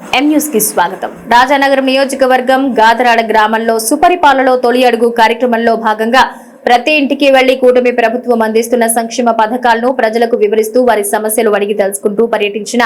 ఎం కి స్వాగతం. రాజానగరం నియోజకవర్గం గాదరాడ గ్రామంలో సుపరిపాలలో తొలి అడుగు కార్యక్రమంలో భాగంగా ప్రతి ఇంటికి వెళ్ళి కూటమి ప్రభుత్వం అందిస్తున్న సంక్షేమ పథకాలను ప్రజలకు వివరిస్తూ వారి సమస్యలు అడిగి తెలుసుకుంటూ పర్యటించిన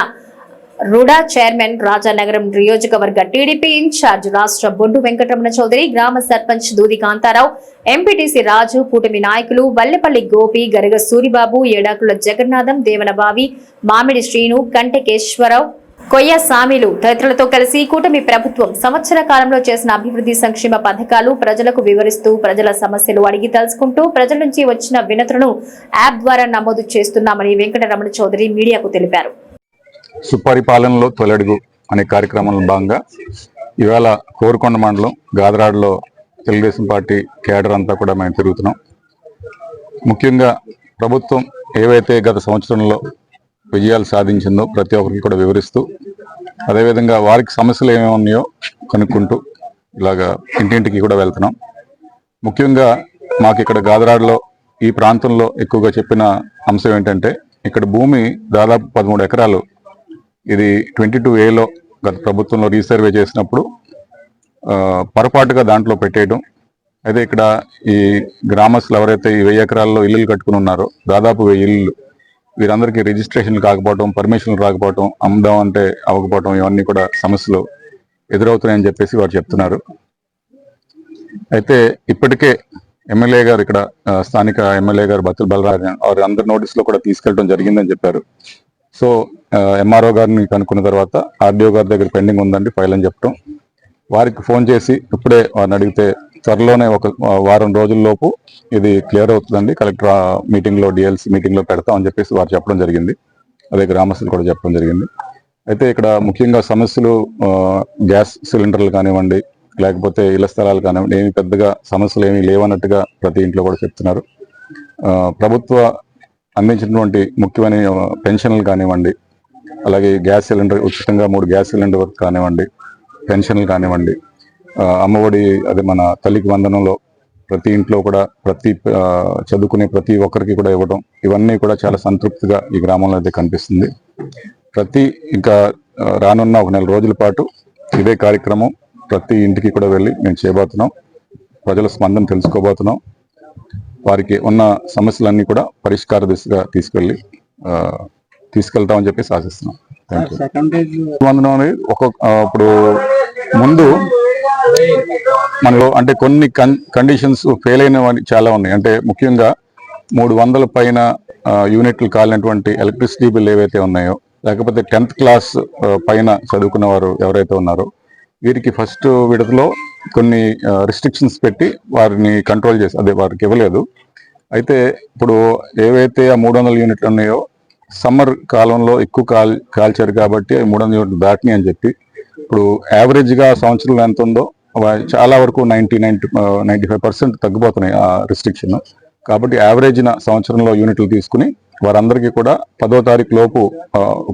రుడా చైర్మన్ రాజానగరం నియోజకవర్గ టీడీపీ ఇన్ఛార్జ్ రాష్ట్ర బొడ్డు వెంకటరమణ చౌదరి గ్రామ సర్పంచ్ దూది కాంతారావు ఎంపీటీసీ రాజు కూటమి నాయకులు వల్లెపల్లి గోపి గరగ సూరిబాబు ఏడాకుల జగన్నాథం దేవనబావి మామిడి శ్రీను కంటకేశ్వరరావు కొయ్య సామిలు తదితరులతో కలిసి కూటమి ప్రభుత్వం సంవత్సర కాలంలో చేసిన అభివృద్ధి సంక్షేమ పథకాలు ప్రజలకు వివరిస్తూ ప్రజల సమస్యలు అడిగి తెలుసుకుంటూ ప్రజల నుంచి వచ్చిన వినతులను యాప్ ద్వారా నమోదు చేస్తున్నామని వెంకటరమణ చౌదరి మీడియాకు తెలిపారు. సుపరిపాలనలో తొలడుగు అనే కార్యక్రమంలో భాగంగా ఇవాళ కోరుకొండ మండలం గాదరాడులో తెలుగుదేశం పార్టీ కేడర్ అంతా కూడా మేము తిరుగుతున్నాం. ముఖ్యంగా ప్రభుత్వం ఏవైతే గత సంవత్సరంలో విజయాలు సాధించిందో ప్రతి ఒక్కరికి కూడా వివరిస్తూ అదేవిధంగా వారికి సమస్యలు ఏమేమి ఉన్నాయో కనుక్కుంటూ ఇలాగా ఇంటింటికి కూడా వెళ్తున్నాం. ముఖ్యంగా మాకు ఇక్కడ గాదరాడులో ఈ ప్రాంతంలో ఎక్కువగా చెప్పిన అంశం ఏంటంటే ఇక్కడ భూమి దాదాపు పదమూడు ఎకరాలు. ఇది ట్వంటీ టూ ఏలో గత ప్రభుత్వంలో రీసర్వే చేసినప్పుడు పొరపాటుగా దాంట్లో పెట్టేయడం. అయితే ఇక్కడ ఈ గ్రామస్తులు ఎవరైతే ఈ వెయ్యి ఎకరాల్లో ఇల్లులు కట్టుకుని ఉన్నారో దాదాపు వెయ్యి ఇల్లు వీరందరికీ రిజిస్ట్రేషన్ కాకపోవడం పర్మిషన్లు రాకపోవడం అమ్ముదాం అంటే అవ్వకపోవడం ఇవన్నీ కూడా సమస్యలు ఎదురవుతున్నాయని చెప్పేసి వారు చెప్తున్నారు. అయితే ఇప్పటికే ఎమ్మెల్యే గారు ఇక్కడ స్థానిక ఎమ్మెల్యే గారు బతుల్ బలరాజన్ వారి అందరి నోటీసులో కూడా తీసుకెళ్ళడం జరిగిందని చెప్పారు. సో ఎంఆర్ఓ గారిని కనుక్కున్న తర్వాత ఆర్డీఓ గారి దగ్గర పెండింగ్ ఉందండి ఫైల్ అని చెప్పడం వారికి ఫోన్ చేసి ఇప్పుడే వారిని అడిగితే త్వరలోనే ఒక వారం రోజుల్లోపు ఇది క్లియర్ అవుతుందండి. కలెక్టర్ మీటింగ్లో డిఎల్సీ మీటింగ్లో పెడతామని చెప్పేసి వారు చెప్పడం జరిగింది. అదే గ్రామస్తులు కూడా చెప్పడం జరిగింది. అయితే ఇక్కడ ముఖ్యంగా సమస్యలు గ్యాస్ సిలిండర్లు కానివ్వండి లేకపోతే ఇళ్ళ స్థలాలు కానివ్వండి ఏమి పెద్దగా సమస్యలు ఏమీ లేవన్నట్టుగా ప్రతి ఇంట్లో కూడా చెప్తున్నారు. ప్రభుత్వ అందించినటువంటి ముఖ్యమైన పెన్షన్లు కానివ్వండి అలాగే గ్యాస్ సిలిండర్ ఉచితంగా మూడు గ్యాస్ సిలిండర్ కానివ్వండి పెన్షన్లు కానివ్వండి అమ్మఒడి అదే మన తల్లికి వందనంలో ప్రతి ఇంట్లో కూడా ప్రతి చదువుకునే ప్రతి ఒక్కరికి కూడా ఇవ్వడం ఇవన్నీ కూడా చాలా సంతృప్తిగా ఈ గ్రామంలో అయితే కనిపిస్తుంది. ప్రతి ఇంకా రానున్న ఒక నెల రోజుల పాటు ఇదే కార్యక్రమం ప్రతి ఇంటికి కూడా వెళ్ళి మేము చేయబోతున్నాం. ప్రజల స్పందన తెలుసుకోబోతున్నాం. వారికి ఉన్న సమస్యలన్నీ కూడా పరిష్కార దిశగా తీసుకెళ్ళి తీసుకెళ్తామని చెప్పేసి ఆశిస్తున్నాం. థ్యాంక్ యూ వందనం అనేది ఒక్కొక్క ఇప్పుడు ముందు మనలో అంటే కొన్ని కండిషన్స్ ఫెయిల్ అయినవి చాలా ఉన్నాయి. అంటే ముఖ్యంగా మూడు వందల పైన యూనిట్లు కాలినటువంటి ఎలక్ట్రిసిటీ బిల్ ఏవైతే ఉన్నాయో లేకపోతే టెన్త్ క్లాస్ పైన చదువుకున్న వారు ఎవరైతే ఉన్నారో వీరికి ఫస్ట్ విడతలో కొన్ని రిస్ట్రిక్షన్స్ పెట్టి వారిని కంట్రోల్ చేసి అదే వారికి ఇవ్వలేదు. అయితే ఇప్పుడు ఏవైతే ఆ మూడు వందల యూనిట్లు ఉన్నాయో సమ్మర్ కాలంలో ఎక్కువ కాల్ కాల్చారు కాబట్టి అవి మూడు వందల యూనిట్లు దాటినాయి అని చెప్పి ఇప్పుడు యావరేజ్గా సంవత్సరంలో ఎంత ఉందో చాలా వరకు ninety ninety ninety five percent తగ్గిపోతున్నాయి ఆ రిస్ట్రిక్షన్ కాబట్టి యావరేజ్ సంవత్సరంలో యూనిట్లు తీసుకుని వారందరికీ కూడా పదో తారీఖు లోపు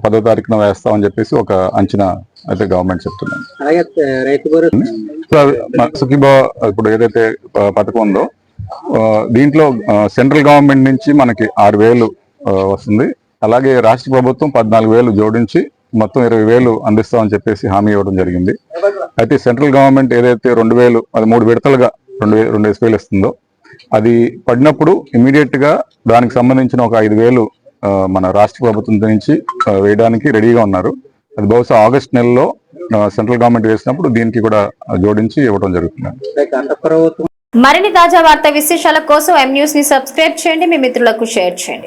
పదో తారీఖున వేస్తామని చెప్పేసి ఒక అంచనా అయితే గవర్నమెంట్ మన సుఖీబా ఇప్పుడు ఏదైతే పథకం ఉందో దీంట్లో సెంట్రల్ గవర్నమెంట్ నుంచి మనకి ఆరు వస్తుంది. అలాగే రాష్ట్ర ప్రభుత్వం పద్నాలుగు వేలు జోడించి మొత్తం ఇరవై వేలు అందిస్తామని చెప్పేసి హామీ ఇవ్వడం జరిగింది. అయితే సెంట్రల్ గవర్నమెంట్ ఏదైతే రెండు వేలు అది మూడు విడతలుగా రెండు వేలు రెండు వేలు ఇస్తుందో అది పడినప్పుడు ఇమీడియట్గా దానికి సంబంధించిన ఒక ఐదు వేలు మన రాష్ట్ర ప్రభుత్వం నుంచి వేయడానికి రెడీగా ఉన్నారు. అది బహుశా ఆగస్ట్ నెలలో సెంట్రల్ గవర్నమెంట్ వేసినప్పుడు దీనికి కూడా జోడించి ఇవ్వడం జరుగుతుంది. మరిన్ని తాజా వార్త విశేషాల కోసం ఎం న్యూస్ని సబ్స్క్రైబ్ చేయండి. మీ మిత్రులకు షేర్ చేయండి.